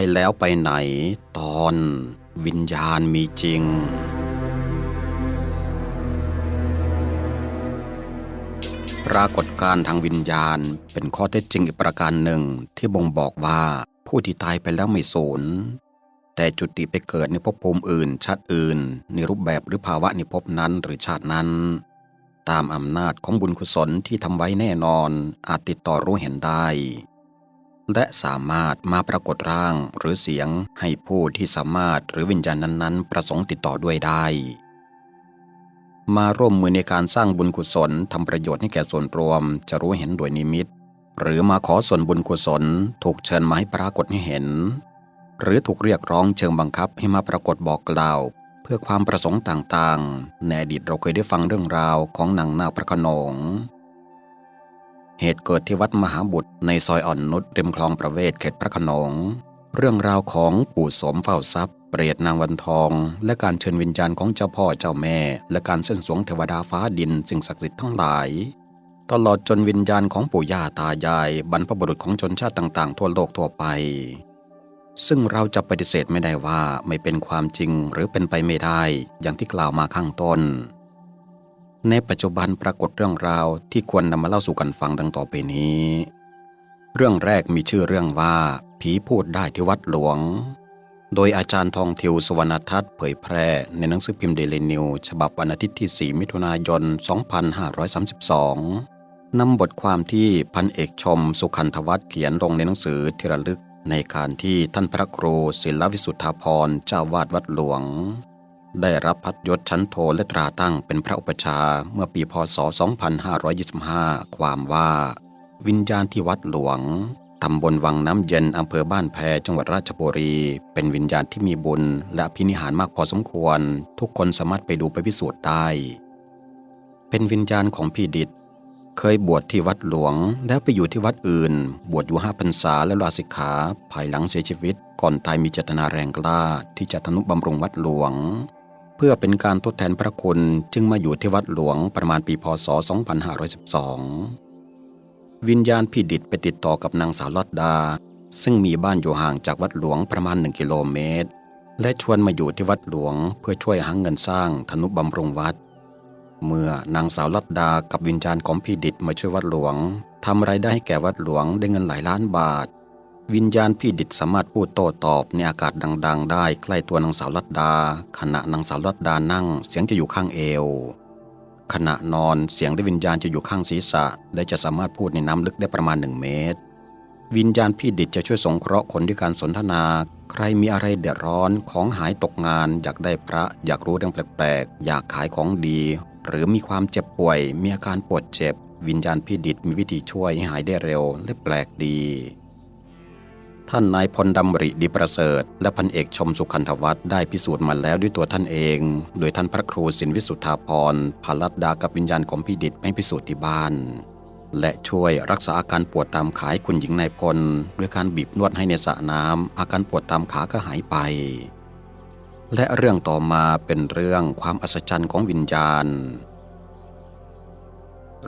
ายแล้วไปไหน ตอนวิญญาณมีจริง ปรากฏการทางวิญญาณเป็นข้อเท็จจริงอีกประการหนึ่งที่บ่งบอกว่าผู้ที่ตายไปแล้วไม่สูญแต่จุติไปเกิดในภพภูมิอื่น ชาติอื่น ในรูปแบบหรือภาวะในภพนั้นหรือชาตินั้น ตามอำนาจของบุญกุศลที่ทำไว้แน่นอนอาจติดต่อรู้เห็นได้ และสามารถมาปรากฏร่างหรือเสียงให้ผู้ที่สามารถหรือวิญญาณนั้นๆ ประสงค์ติดต่อด้วยได้ มาร่วมมือในการสร้างบุญกุศลทำประโยชน์ให้แก่ส่วนรวม จะรู้เห็นโดยนิมิต หรือมาขอส่วนบุญกุศลถูกเชิญมาให้ปรากฏให้เห็น หรือถูกเรียกร้องเชิงบังคับให้มาปรากฏบอกกล่าว เพื่อความประสงค์ต่างๆ ในอดีตเราเคยได้ฟังเรื่องราวของนางนาคพระขนง เหตุเกิดที่วัดมหาบุตรในซอยอ่อนนุชริมคลองประเวศเขตพระขนง เรื่องราวของปู่สมเฝ้าทรัพย์ เปรตนางวันทอง และการเชิญวิญญาณของเจ้าพ่อเจ้าแม่ และการเส้นสวงเทวดาฟ้าดินสิ่งศักดิ์สิทธิ์ทั้งหลาย ตลอดจนวิญญาณของปู่ย่าตายาย บรรพบุรุษของชนชาติต่างๆ ทั่วโลกทั่วไป ซึ่งเราจะปฏิเสธไม่ได้ว่าไม่เป็นความจริงหรือเป็นไปไม่ได้ อย่างที่กล่าวมาข้างต้น ในปัจจุบันปรากฏเรื่องราวที่ควรนำมาเล่าสู่กันฟังดังต่อไปนี้ เรื่องแรกมีชื่อเรื่องว่า ผีพูดได้ที่วัดหลวง โดยอาจารย์ทองทิวสวรรณทัศน์เผยแพร่ในหนังสือพิมพ์เดลินิวฉบับวันอาทิตย์ที่ 4 มิถุนายน 2532 นำบทความที่พันเอกชมสุขันธวัฒน์เขียนลงในหนังสือที่ระลึกในการที่ท่านพระครูศิลวิสุทธาพรเจ้าวาดวัดหลวง ได้รับพัดยศชั้นโทและตราตั้งเป็นพระอุปชาเมื่อปีพศ 2525 ความว่า วิญญาณที่วัดหลวงตำบลวังน้ำเย็นอำเภอบ้านแพจังหวัดราชบุรี เป็นวิญญาณที่มีบุญและพินิหารมากพอสมควร ทุกคนสามารถไปดูไปพิสูจน์ได้ เป็นวิญญาณของพี่ดิดเคยบวชที่วัดหลวง แล้วไปอยู่ที่วัดอื่น บวชอยู่ห้าพรรษาและลาสิกขา ภายหลังเสียชีวิต ก่อนตายมีเจตนาแรงกล้าที่จะทนุบำรุงวัดหลวง พื่อเป็นการทดแทนพระคุณจึงมาอยู่ที่วัดหลวงประมาณปีพศ 2512 วิญญาณพี่ดิดไปติดต่อกับนางสาวลอดดา ซึ่งมีบ้านอยู่ห่างจากวัดหลวงประมาณ 1 กิโลเมตร และชวนมาอยู่ที่วัดหลวงเพื่อช่วยหาเงินสร้างธนุบำรุงวัด เมื่อนางสาวลัดดากับวิญญาณของพี่ดิดมาช่วยวัดหลวงทำไรายได้ให้แก่วัดหลวงได้เงินหลายล้านบาท วิญญาณพี่ดิดสามารถพูดโต้ตอบในอากาศดัง ๆ ได้ใกล้ตัวนางสาวลัดดา ขณะนางสาวลัดดานั่งเสียงจะอยู่ข้างเอว ขณะนอนเสียงและวิญญาณจะอยู่ข้างศีรษะ และจะสามารถพูดในน้ำลึกได้ประมาณ1เมตร วิญญาณพี่ดิดจะช่วยสงเคราะห์คนด้วยการสนทนา ใครมีอะไรเดือดร้อนของหายตกงาน อยากได้พระ อยากรู้เรื่องแปลกๆอยากขายของดี หรือมีความเจ็บป่วย มีอาการปวดเจ็บ วิญญาณพี่ดิดมีวิธีช่วยให้หายได้เร็วและแปลกดี ท่านนายพลดำริดีประเสริฐ และพันเอกชมสุขันธวัฒน์ได้พิสูจน์มาแล้วด้วยตัวท่านเอง โดยท่านพระครูสินวิสุทธาพรพาลัดดากับวิญญาณของพี่ดิดให้พิสูจน์ที่บ้าน และช่วยรักษาอาการปวดตามขาให้คุณหญิงนายพลด้วยการบีบนวดให้ในสระน้ำอาการปวดตามขาก็หายไป และเรื่องต่อมาเป็นเรื่องความอัศจรรย์ของวิญญาณ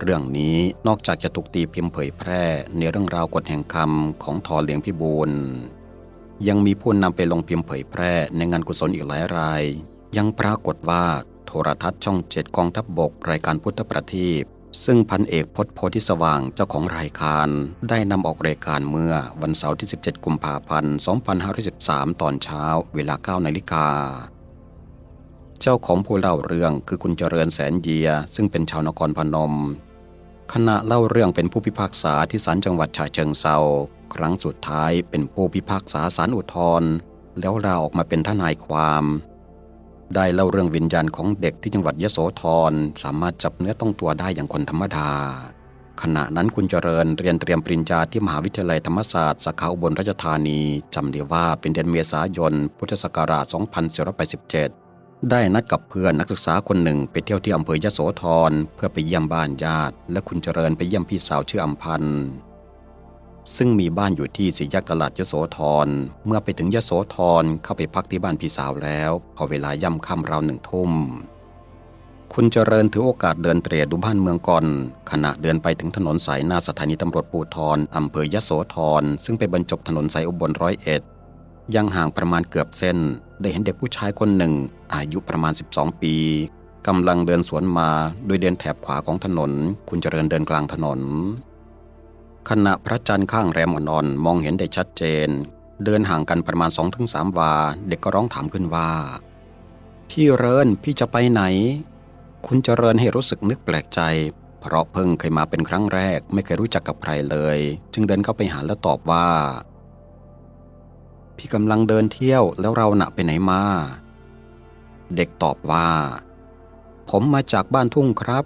เรื่องนี้นอกจากจะถูกตีพิมพ์เผยแพร่ในเรื่องราวกฎแห่งคำของทอเลียงพิบูลยังมีผู้นำไปลงพิมพ์เผยแพร่ในงานกุศลอีกหลายราย ยังปรากฏว่าโทรทัศน์ช่องเจ็ดกองทัพบบกรายการพุทธประทีปซึ่งพันเอกพจน์โพธิสว่างเจ้าของรายการ ได้นำออกรายการเมื่อวันเสาร์ที่ 17 กุมภาพันธ์ 2513 ตอนเช้าเวลา 9 นาฬิกา เจ้าของผู้เล่าเรื่องคือคุณเจริญแสนเยีย ซึ่งเป็นชาวนครพนมขณะเล่าเรื่องเป็นผู้พิพากษาที่ศาลจังหวัดฉะเชิงเซาครั้งสุดท้ายเป็นผู้พิพากษาศาลอุทธรณ์แล้วลาออกมาเป็นทนายความ ได้เล่าเรื่องวิญญาณของเด็กที่จังหวัดยโสธรสามารถจับเนื้อต้องตัวได้อย่างคนธรรมดา ขณะนั้นคุณเจริญเรียนเตรียมปริญญาที่มหาวิทยาลัยธรรมศาสตร์สาขาอุบลราชธานีจำได้ว่าเป็นเดือนเมษายน พุทธศักราช 2487 ได้นัดกับเพื่อนนักศึกษาคนหนึ่งไปเที่ยวที่อำเภอยะโสธรเพื่อไปเยี่ยมบ้านญาติ และคุณเจริญไปเยี่ยมพี่สาวชื่ออัมพันธ์ซึ่งมีบ้านอยู่ที่สี่แยกตลาดยโสธร เมื่อไปถึงยโสธรเข้าไปพักที่บ้านพี่สาวแล้ว พอเวลาย่ำค่ำราวหนึ่งทุ่ม คุณเจริญถือโอกาสเดินเตร่ดูบ้านเมืองก่อน ขณะเดินไปถึงถนนสายหน้าสถานีตำรวจปูทรอำเภอยโสธร ซึ่งไปบรรจบถนนสายอุบลร้อยเอ็ด ยังห่างประมาณเกือบเส้น ได้เห็นเด็กผู้ชายคนหนึ่ง อายุประมาณ 12 ปีกำลังเดินสวนมาโดยเดินแถบขวาของถนน คุณเจริญเดินกลางถนน ขณะพระจันทร์ข้างแรมอ่อนๆมองเห็นได้ชัดเจน เดินห่างกันประมาณ 2-3 วา เด็กก็ร้องถามขึ้นว่า พี่เรินพี่จะไปไหน คุณเจริญให้รู้สึกนึกแปลกใจ เพราะเพิ่งเคยมาเป็นครั้งแรก ไม่เคยรู้จักกับใครเลย จึงเดินเข้าไปหาแล้วตอบว่า พี่กำลังเดินเที่ยวแล้วเราหนะไปไหนมา เด็กตอบว่า ผมมาจากบ้านทุ่งครับ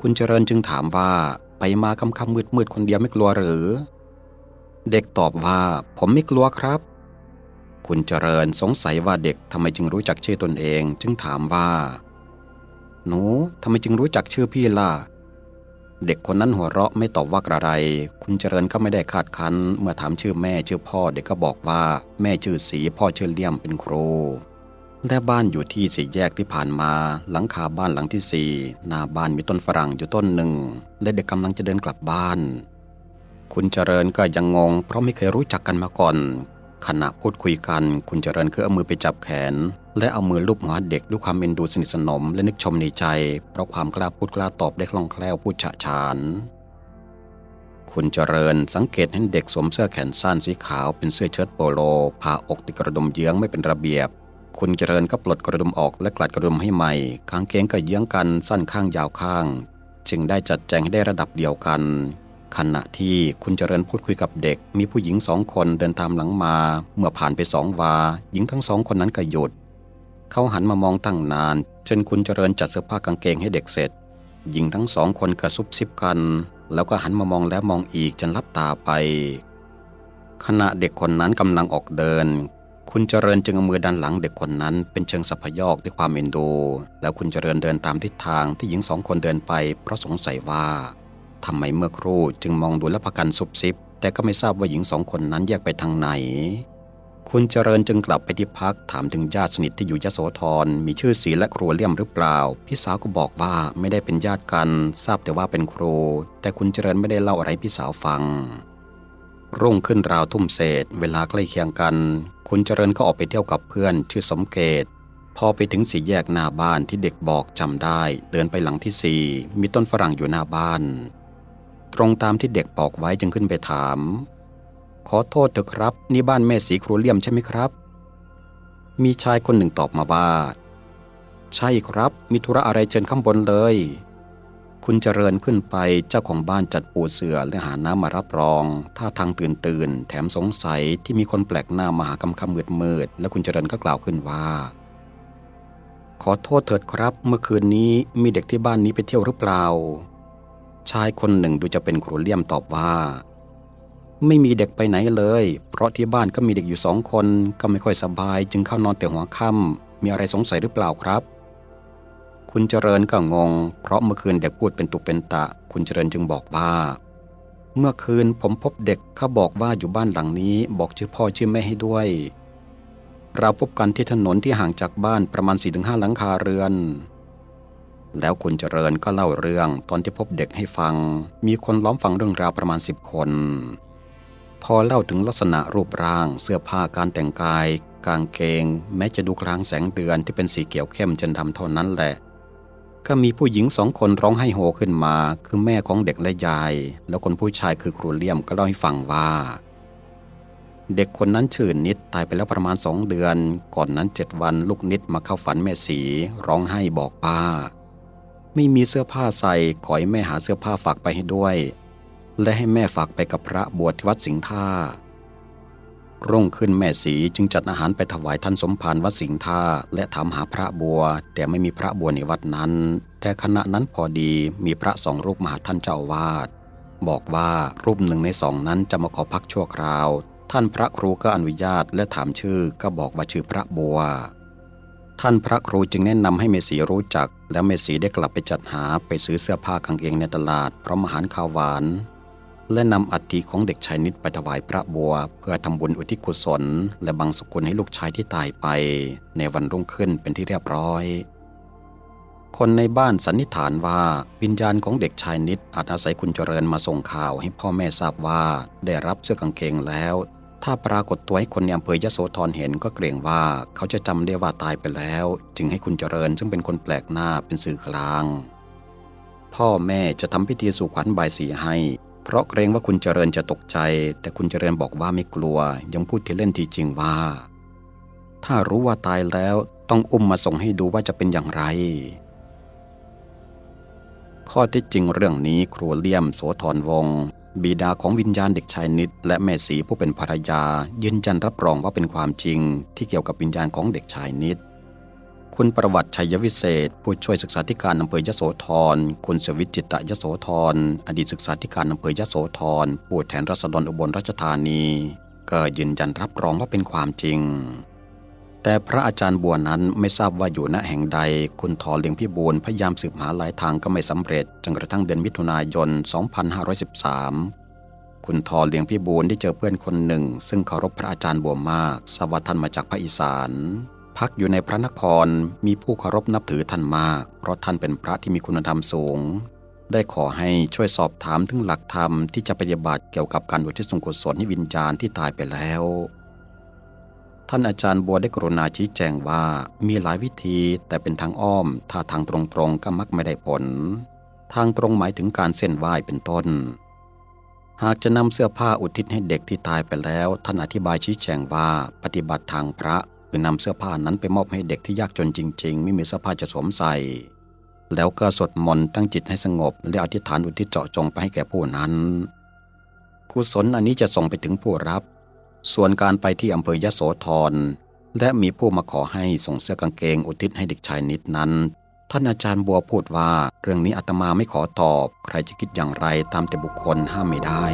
คุณเจริญจึงถามว่าไปมาคำคำมืดมืดๆคนเดียวไม่กลัวหรือ เด็กตอบว่า ผมไม่กลัวครับ คุณเจริญสงสัยว่าเด็กทำไมจึงรู้จักชื่อตนเอง จึงถามว่า หนูทำไมจึงรู้จักชื่อพี่ล่ะ เด็กคนนั้นหัวเราะไม่ตอบว่ากระไร คุณเจริญก็ไม่ได้คาดคั้น เมื่อถามชื่อแม่ชื่อพ่อเด็กก็บอกว่า แม่ชื่อสีพ่อชื่อเลี่ยมเป็นครูและบ้านอยู่ที่สี่แยกที่ผ่านมา หลังคาบ้านหลังที่สี่หน้าบ้านมีต้นฝรั่งอยู่ต้นหนึ่ง และเด็กกำลังจะเดินกลับบ้าน คุณเจริญก็ยังงง เพราะไม่เคยรู้จักกันมาก่อน ขณะพูดคุยกัน คุณเจริญก็เอามือไปจับแขน และเอามือลูบหัวเด็กด้วยความเอ็นดูสนิทสนมและนึกชมในใจ เพราะความกล้าพูดกล้าตอบได้คล่องแคล่วพูดฉะฉาน คุณเจริญสังเกตเห็นเด็กสวมเสื้อแขนสั้นสีขาวเป็นเสื้อเชิ้ตโปโลผ่าอกติดกระดุมเยื้องไม่เป็นระเบียบ คุณเจริญก็ปลดกระดุมออกและกลัดกระดุมให้ใหม่กางเกงก็เยื้องกันสั้นข้างยาวข้าง จึงได้จัดแจงให้ได้ระดับเดียวกัน ขณะที่คุณเจริญพูดคุยกับเด็ก มีผู้หญิงสองคนเดินตามหลังมา เมื่อผ่านไปสองวา หญิงทั้งสองคนนั้นก็หยุด เขาหันมามองตั้งนานจนคุณเจริญจัดเสื้อผ้ากางเกงให้เด็กเสร็จ หญิงทั้งสองคนกระซุบซิบกัน แล้วก็หันมามองแล้วมองอีกจนลับตาไป ขณะเด็กคนนั้นกำลังออกเดิน คุณเจริญจึงเอามือดันหลังเด็กคนนั้นเป็นเชิงสัพยอกด้วยความเอ็นดู แล้วคุณเจริญเดินตามทิศทางที่หญิงสองคนเดินไป เพราะสงสัยว่าทำไมเมื่อครู่จึงมองดูและพากันซุบซิบ แต่ก็ไม่ทราบว่าหญิงสองคนนั้นแยกไปทางไหน คุณเจริญจึงกลับไปที่พักถามถึงญาติสนิทที่อยู่ยโสธรมีชื่อสีและครัวเลี่ยมหรือเปล่า พี่สาวก็บอกว่าไม่ได้เป็นญาติกัน ทราบแต่ว่าเป็นครู แต่คุณเจริญไม่ได้เล่าอะไรพี่สาวฟัง รุ่งขึ้นราวทุ่มเศษ เวลาใกล้เคียงกัน คุณเจริญก็ออกไปเที่ยวกับเพื่อน ชื่อสมเกต พอไปถึงสี่แยกหน้าบ้านที่เด็กบอกจำได้ เดินไปหลังที่สี่มีต้นฝรั่งอยู่หน้าบ้าน ตรงตามที่เด็กบอกไว้จึงขึ้นไปถาม ขอโทษเถอะครับ นี่บ้านแม่สีครูเลี่ยมใช่ไหมครับ มีชายคนหนึ่งตอบมาว่า ใช่ครับ มีธุระอะไรเชิญข้างบนเลย คุณเจริญขึ้นไปเจ้าของบ้านจัดปูเสือและหาน้ำมารับรอง ท่าทางตื่นตื่น แถมสงสัยที่มีคนแปลกหน้ามาหากำคำมืดมืด แล้วคุณเจริญก็กล่าวขึ้นว่า ขอโทษเถิดครับ เมื่อคืนนี้มีเด็กที่บ้านนี้ไปเที่ยวหรือเปล่า ชายคนหนึ่งดูจะเป็นครูเลี่ยมตอบว่า ไม่มีเด็กไปไหนเลย เพราะที่บ้านก็มีเด็กอยู่สองคนก็ไม่ค่อยสบาย จึงเข้านอนแต่หัวค่ำมีอะไรสงสัยหรือเปล่าครับ คุณเจริญก็งง เพราะเมื่อคืนเด็กพูดเป็นตุเป็นตะ คุณเจริญจึงบอกว่าเมื่อคืนผมพบเด็กเขาบอกว่าอยู่บ้านหลังนี้ บอกชื่อพ่อชื่อแม่ให้ด้วย เราพบกันที่ถนนที่ห่างจากบ้านประมาณ 4-5 หลังคาเรือน แล้วคุณเจริญก็เล่าเรื่องตอนที่พบเด็กให้ฟัง มีคนล้อมฟังเรื่องราวประมาณสิบคน พอเล่าถึงลักษณะรูปร่าง เสื้อผ้าการแต่งกาย กางเกง แม้จะดูกลางแสงเดือนที่เป็นสีเขียวเข้มจนดำเท่านั้นแหละ ก็มีผู้หญิงสองคนร้องไห้โฮขึ้นมา คือแม่ของเด็กและยาย แล้วคนผู้ชายคือครูเลี่ยมก็เล่าให้ฟังว่า เด็กคนนั้นชื่อนิดตายไปแล้วประมาณสองเดือน ก่อนนั้นเจ็ดวันลูกนิดมาเข้าฝันแม่สี ร้องไห้บอกป้า ไม่มีเสื้อผ้าใส่ขอให้แม่หาเสื้อผ้าฝากไปให้ด้วย และให้แม่ฝากไปกับพระบวชที่วัดสิงห์ท่า รุ่งขึ้นแม่สีจึงจัดอาหารไปถวายท่านสมภารวัดสิงห์ท่า และถามหาพระบัว แต่ไม่มีพระบัวในวัดนั้น แต่ขณะนั้นพอดีมีพระสองรูปมาหาท่านเจ้าวาดบอกว่ารูปหนึ่งในสองนั้นจะมาขอพักชั่วคราว ท่านพระครูก็อนุญาตและถามชื่อก็บอกว่าชื่อพระบัว ท่านพระครูจึงแนะนำให้เมสีรู้จัก แล้วเมสีได้กลับไปจัดหาไปซื้อเสื้อผ้ากางเกงในตลาดพร้อมอาหารข้าวหวาน และนำอัฐิของเด็กชายนิดไปถวายพระบัว เพื่อทำบุญอุทิศกุศล และบังสกุลให้ลูกชายที่ตายไป ในวันรุ่งขึ้นเป็นที่เรียบร้อย คนในบ้านสันนิษฐานว่าวิญญาณของเด็กชายนิดอาจอาศัยคุณเจริญมาส่งข่าวให้พ่อแม่ทราบว่าได้รับเสื้อกางเกงแล้ว ถ้าปรากฏตัวให้คนในอำเภอยโสธรเห็นก็เกรงว่าเขาจะจำได้ว่าตายไปแล้ว จึงให้คุณเจริญซึ่งเป็นคนแปลกหน้าเป็นสื่อกลาง พ่อแม่จะทำพิธีสู่ขวัญบายสีให้ เพราะเกรงว่าคุณเจริญจะตกใจ แต่คุณเจริญบอกว่าไม่กลัว ยังพูดที่เล่นทีจริงว่า ถ้ารู้ว่าตายแล้วต้องอุ้มมาส่งให้ดูว่าจะเป็นอย่างไร ข้อที่จริงเรื่องนี้ครูเลี่ยมโสธรวงศ์บิดาของวิญญาณเด็กชายนิด และแม่สีผู้เป็นภรรยา ยืนยันรับรองว่าเป็นความจริง ที่เกี่ยวกับวิญญาณของเด็กชายนิด คุณประวัติชัยวิเศษ ผู้ช่วยศึกษาธิการอำเภอยโสธร คุณสวิทย์จิตตยโสธร อดีตศึกษาธิการอำเภอยโสธร ผู้แทนรัษฎรอุบลราชธานี ก็ยืนยันรับรองว่าเป็นความจริง แต่พระอาจารย์บัวนั้นไม่ทราบว่าอยู่ณแห่งใด คุณทอเลียงพี่บูลพยายามสืบหาหลายทางก็ไม่สำเร็จ จนกระทั่งเดือนมิถุนายน 2513คุณทอเลียงพี่บูลได้เจอเพื่อนคนหนึ่ง ซึ่งเคารพพระอาจารย์บัวมากทราบว่าท่านมาจากภาคอีสาน พักอยู่ในพระนครมีผู้เคารพนับถือท่านมาก เพราะท่านเป็นพระที่มีคุณธรรมสูง ได้ขอให้ช่วยสอบถามถึงหลักธรรมที่จะปฏิบัติเกี่ยวกับการอุทิศส่วนกุศลให้วิญญาณที่ตายไปแล้ว ท่านอาจารย์บัวได้กรุณาชี้แจงว่ามีหลายวิธีแต่เป็นทางอ้อม ถ้าทางตรงๆก็มักไม่ได้ผล ทางตรงหมายถึงการเส้นไหว้เป็นต้น หากจะนำเสื้อผ้าอุทิศให้เด็กที่ตายไปแล้ว ท่านอธิบายชี้แจงว่าปฏิบัติทางพระ คือนำเสื้อผ้านั้นไปมอบให้เด็กที่ยากจนจริง ๆ ไม่มีเสื้อผ้าจะสวมใส่ แล้วก็สวดมนต์ตั้งจิตให้สงบ และอธิษฐานอุทิศเจาะจงไปให้แก่ผู้นั้นกุศลอันนี้จะส่งไปถึงผู้รับ ส่วนการไปที่อำเภอยโสธรและมีผู้มาขอให้ส่งเสื้อกางเกงอุทิศให้เด็กชายนิดนั้น ท่านอาจารย์บัวพูดว่า เรื่องนี้อาตมาไม่ขอตอบ ใครจะคิดอย่างไรตามแต่บุคคลห้ามไม่ได้